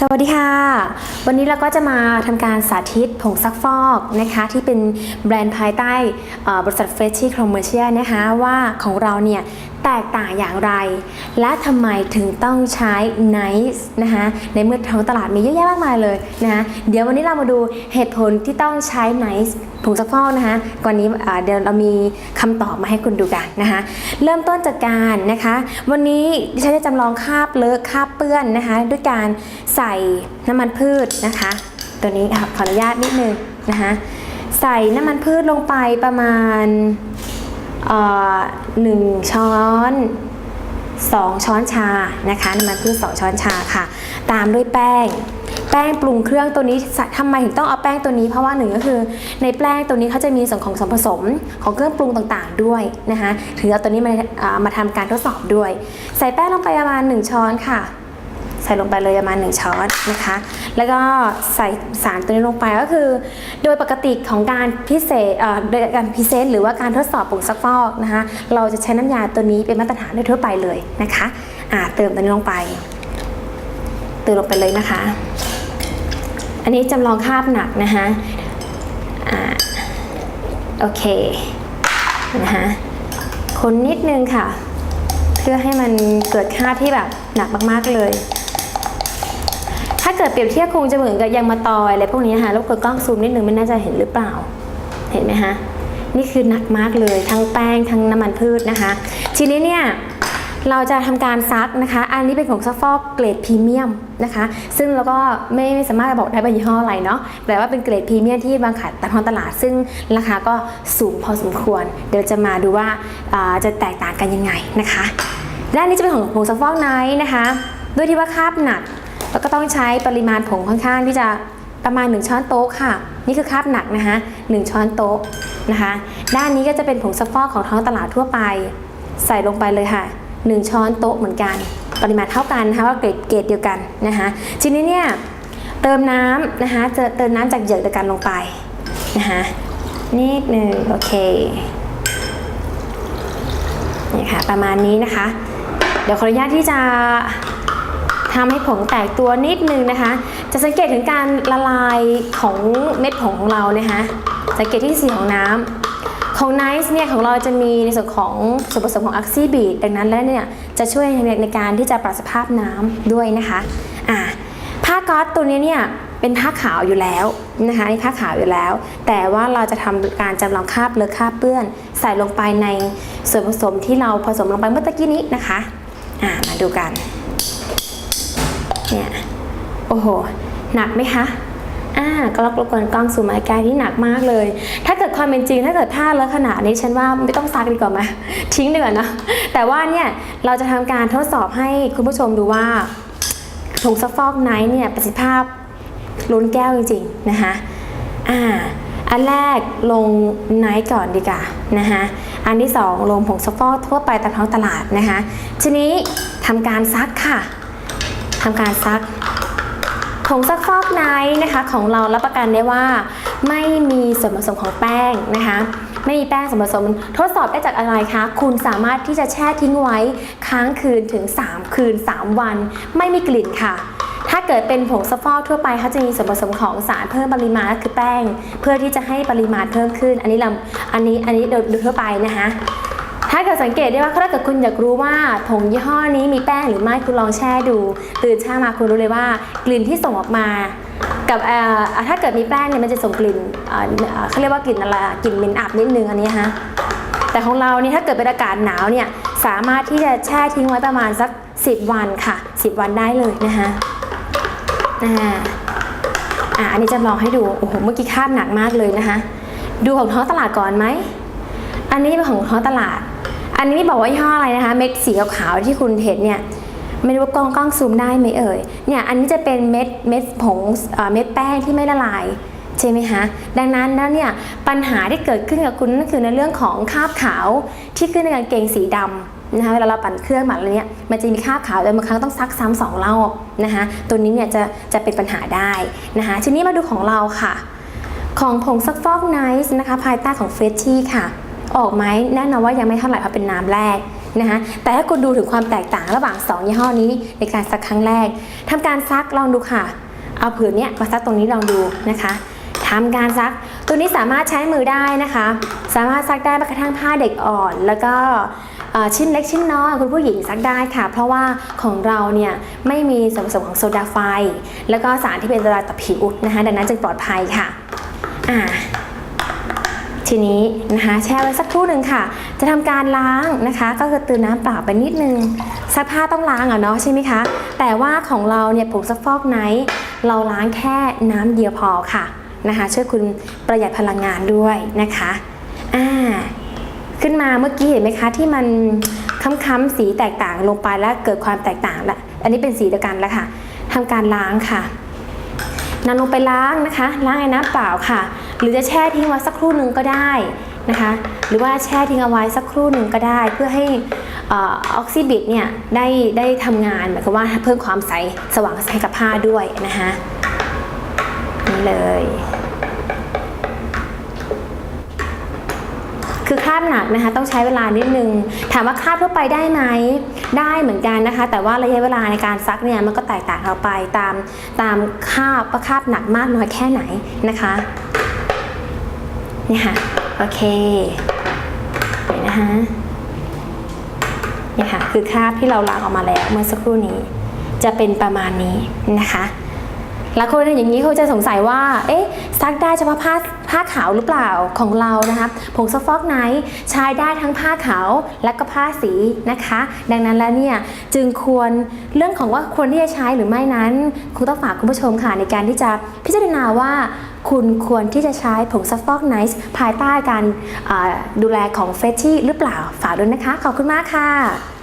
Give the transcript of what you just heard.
สวัสดีค่ะ วันนี้เราก็จะมาทำการสาธิตผงซักฟอกนะคะที่เป็นแบรนด์ภายใต้บริษัท f r e s h i Commercial นะคะว่าของเราเนี่ย แตกต่างอย่างไร และทำไมถึงต้องใช้ Nice นะคะในเมื่อท้องตลาดมีเยอะแยะมากมายเลยนะคะเดี๋ยววันนี้เรามาดูเหตุผลที่ต้องใช้ Nice ผงซักฟอกนะคะก่อนนี้เดี๋ยวเรามีคำตอบมาให้คุณดูกันนะคะเริ่มต้นจากการนะคะ วันนี้ดิฉันจะจำลองคาบเลอะคาบเปื้อนนะคะ ด้วยการใส่น้ำมันพืชนะคะ ตัวนี้ค่ะขออนุญาตนิดนึงนะคะ ใส่น้ำมันพืชลงไปประมาณ หนึ่งช้อน2ช้อนชานะคะน้ำมันพืช2ช้อนชาค่ะ ตามด้วยแป้ง แป้งปรุงเครื่องตัวนี้ทำไมถึงต้องเอาแป้งตัวนี้เพราะว่าหนึ่งก็คือ ในแป้งตัวนี้เขาจะมีส่วนของส่วนผสมของเครื่องปรุงต่างๆด้วยนะคะถือเอาตัวนี้มาามาทำการทดสอบด้วย ใส่แป้งลงไปประมาณ 1 ช้อนค่ะ ส่ลงไปเลยประมาณ1ช้อนนะคะ แล้วก็ใส่สารตัวนี้ลงไปก็คือ โดยปกติของการพิเศษเอ่อโดยการพิเศษหรือว่าการทดสอบผงซักฟอกนะคะ เราจะใช้น้ำยาตัวนี้เป็นมาตรฐานโดยทั่วไปเลยนะคะอ่าเติมตัวนี้ลงไป เติมลงไปเลยนะคะ อันนี้จำลองคาบหนักนะคะอ่าโอเคนะคะคนนิดนึงค่ะ เพื่อให้มันเกิดค่าบที่แบบหนักมากๆเลย เกิดเปรียบเทียบคงจะเหมือนกับยางมะตอยอะไรพวกนี้นะคะแล้วกดกล้องซูมนิดนึงม่น่าจะเห็นหรือเปล่า เห็นไหมคะนี่คือหนักมากเลยทั้งแป้งทั้งน้ำมันพืชนะคะ ทีนี้เนี่ยเราจะทำการซักนะคะ อันนี้เป็นผงซักฟอกเกรดพรีเมียมนะคะ ซึ่งเราก็ไม่ไม่สามารถบอกได้ว่ายี่ห้ออะไรเนาะ แต่ว่าเป็นเกรดพรีเมียมที่บางขายตามท้องตลาด ซึ่งราคาก็สูงพอสมควร เดี๋ยวจะมาดูว่าาจะแตกต่างกันยังไงนะคะ ด้านนี้จะเป็นของผงซักฟอกไนท์นะคะ ด้วยที่ว่าคาบหนัก ก็ต้องใช้ปริมาณผงค่อนข้างที่จะประมาณ 1 ช้อนโต๊ะค่ะ นี่คือคาบหนักนะคะ1ช้อนโต๊ะนะคะ ด้านนี้ก็จะเป็นผงซักฟอกของท้องตลาดทั่วไป ใส่ลงไปเลยค่ะ 1 ช้อนโต๊ะเหมือนกัน ปริมาณเท่ากันนะคะว่าเกรดเกรดเดียวกันนะคะทีนี้เนี่ยเติมน้ำนะคะจะเติมน้ำจากเหยือกเดียวกันลงไปนะคะนิดหนึ่งโอเคนี่ค่ะประมาณนี้นะคะ เดี๋ยวขออนุญาตที่จะ ทำให้ผงแตกตัวนิดนึงนะคะ จะสังเกตถึงการละลายของเม็ดผงของเรานะคะ สังเกตที่สีของน้ำของไนซ์เนี่ยของเราจะมีในส่วนของส่วนผสมของอักซีบีดดังนั้นแล้วเนี่ยจะช่วยในการที่จะปรับสภาพน้ำด้วยนะคะอ่าผ้าก๊อซตัวนี้เนี่ยเป็นผ้าขาวอยู่แล้วนะคะนี่ผ้าขาวอยู่แล้ว แต่ว่าเราจะทำการจำลองคราบเลอะคราบเปื้อน ใส่ลงไปในส่วนผสมที่เราผสมลงไปเมื่อตะกี้นี้นะคะอ่ามาดูกัน เนี่ยโอ้โห หนักไหมคะอ่าก็รบกวนกล้องซูมมาใกที่หนักมากเลย ถ้าเกิดความเป็นจริงถ้าเกิดผ้าเลอะขนาดนี้ฉันว่าไม่ต้องซักดีกว่าไหมทิ้งดีกว่านะแต่ว่าเนี่ยเราจะทำการทดสอบให้คุณผู้ชมดูว่าผงซักฟอกไนท์เนี่ยประสิทธิภาพล้นแก้วจริงๆนะคะอ่าอันแรกลงไนท์ก่อนดีกว่านะคะอันที่สองลงผงซักฟอกทั่วไปตามท้องตลาดนะคะทีนี้ทำการซักค่ะ ทำการซักผงซักฟอกไนท์นะคะของเรารับประกันได้ว่า ไม่มีส่วนผสมของแป้งนะคะ ไม่มีแป้งส่วนผสมทดสอบได้จากอะไรคะ คุณสามารถที่จะแช่ทิ้งไว้ค้างคืนถึง 3 คืน 3 วัน ไม่มีกลิ่นค่ะ ถ้าเกิดเป็นผงซักฟอกทั่วไปเขาจะมีส่วนผสมของสารเพิ่มปริมาณก็คือแป้ง เพื่อที่จะให้ปริมาณเพิ่มขึ้น อันนี้เราอันนี้อันนี้ดยโดยทั่วไปนะคะ ถ้าเกิดสังเกตได้ว่าถ้าเกิดคุณอยากรู้ว่าผงยี่ห้อนี้มีแป้งหรือไม่คุณลองแช่ดูตื่นเช้ามาคุณรู้เลยว่ากลิ่นที่ส่งออกมา กับถ้าเกิดมีแป้งเนี่ยมันจะส่งกลิ่นเอ่อเอ่อเขาเรียกว่ากลิ่นอะไรกลิ่นเหม็นอับนิดนึงอันนี้ฮะแต่ของเรานี่ถ้าเกิดเป็นอากาศหนาวเนี่ยสามารถที่จะแช่ทิ้งไว้ประมาณสัก 10 วันค่ะ 10 วันได้เลยนะคะอ่าอ่าอันนี้จะลองให้ดูโอ้โหเมื่อกี้คาบหนักมากเลยนะคะ ดูของท้องตลาดก่อนไหมอันนี้เป็นของท้องตลาด อันนี้บอกว่ายี่ห้ออะไรนะคะ เม็ดสีขาวๆที่คุณเห็นเนี่ยไม่รู้ว่ากล้องกล้องซูมได้ไหมเอ่ยเนี่ยอันนี้จะเป็นเม็ดเม็ดผงเม็ดแป้งที่ไม่ละลายใช่ไหมคะดังนั้นแล้วเนี่ยปัญหาที่เกิดขึ้นกับคุณนั่นคือในเรื่องของคราบขาวที่ขึ้นในกางเกงสีดำนะคะเวลาเราปั่นเครื่องหมักอะไรเนี่ยมันจะมีคราบขาวแต่บางครั้งต้องซักซ้ำสองรอบนะคะตัวนี้เนี่ยจะจะเป็นปัญหาได้นะคะทีนี้มาดูของเราค่ะ ของผงซักฟอกไนซ์นะคะภายใต้ของเฟรชชี่ค่ะ ออกไหมแน่นอนว่ายังไม่เท่าไหร่เพราะเป็นน้ำแรกนะคะแต่ถ้าคุณดูถึงความแตกต่างระหว่าง 2 ยี่ห้อนี้ในการซักครั้งแรกทำการซักลองดูค่ะ เอาผืนเนี้ยมาซักตรงนี้ลองดูนะคะทำการซักตัวนี้สามารถใช้มือได้นะคะ สามารถซักได้แม้กระทั่งผ้าเด็กอ่อน แล้วก็ชิ้นเล็กชิ้นน้อยคุณผู้หญิงซักได้ค่ะ เพราะว่าของเราเนี่ยไม่มีส่วนผสมของโซดาไฟ แล้วก็สารที่เป็นอันตรายต่อผิวนะคะดังนั้นจึงปลอดภัยค่ะอ่า ทีนี้นะคะแช่ไว้สักครู่หนึ่งค่ะ จะทำการล้างนะคะ ก็คือติมน้ำเปล่าไปนิดนึงซักผ้าต้องล้างอะเนาะใช่ไหมคะ แต่ว่าของเราเนี่ยผงซักฟอกไนท์เราล้างแค่น้ำเดียวพอค่ะนะคะ ช่วยคุณประหยัดพลังงานด้วยนะคะอ่าขึ้นมาเมื่อกี้เห็นไหมคะ ที่มันค้ำๆสีแตกต่างลงไปแล้วเกิดความแตกต่างละอันนี้เป็นสีเดียวกันแล้วค่ะทำการล้างค่ะนำลงไปล้างนะคะ ล้างในน้ำเปล่าค่ะ หรือจะแช่ทิ้งไว้สักครู่หนึ่งก็ได้นะคะหรือว่าแช่ทิ้งเอาไว้สักครู่หนึ่งก็ได้ เพื่อให้ออกซิบิดเนี่ยได้ได้ทำงานหมายความว่าเพิ่มความใสสว่างให้กับผ้าด้วยนะคะนี่เลย คือคราบหนักนะคะต้องใช้เวลานิดนึง ถามว่าคราบทั่วไปได้ไหมได้เหมือนกันนะคะ แต่ว่าระยะเวลาในการซักเนี่ยมันก็แตกต่างออกไปตามตามคราบว่าคราบหนักมากน้อยแค่ไหนนะคะ นี่ยค่ะ โอเคเห็นนะคะเนี่ยค่ะ คือคราบที่เราล้างออกมาแล้วเมื่อสักครู่นี้ จะเป็นประมาณนี้นะคะหลายคนอย่างนี้เขาจะสงสัยว่า เอ๊ะ ซักได้เฉพาะผ้าผ้าขาวหรือเปล่าของเรานะคะผงซักฟอกไนท์ใช้ได้ทั้งผ้าขาวและก็ผ้าสีนะคะ ดังนั้นแล้วเนี่ยจึงควรเรื่องของว่าควรที่จะใช้หรือไม่นั้นคงต้องฝากคุณผู้ชมค่ะในการที่จะพิจารณาว่า คุณควรที่จะใช้ผงซักฟอกไนท์ภายใต้การดูแลของเฟชชี่หรือเปล่า ฝากด้วยนะคะ ขอบคุณมากค่ะ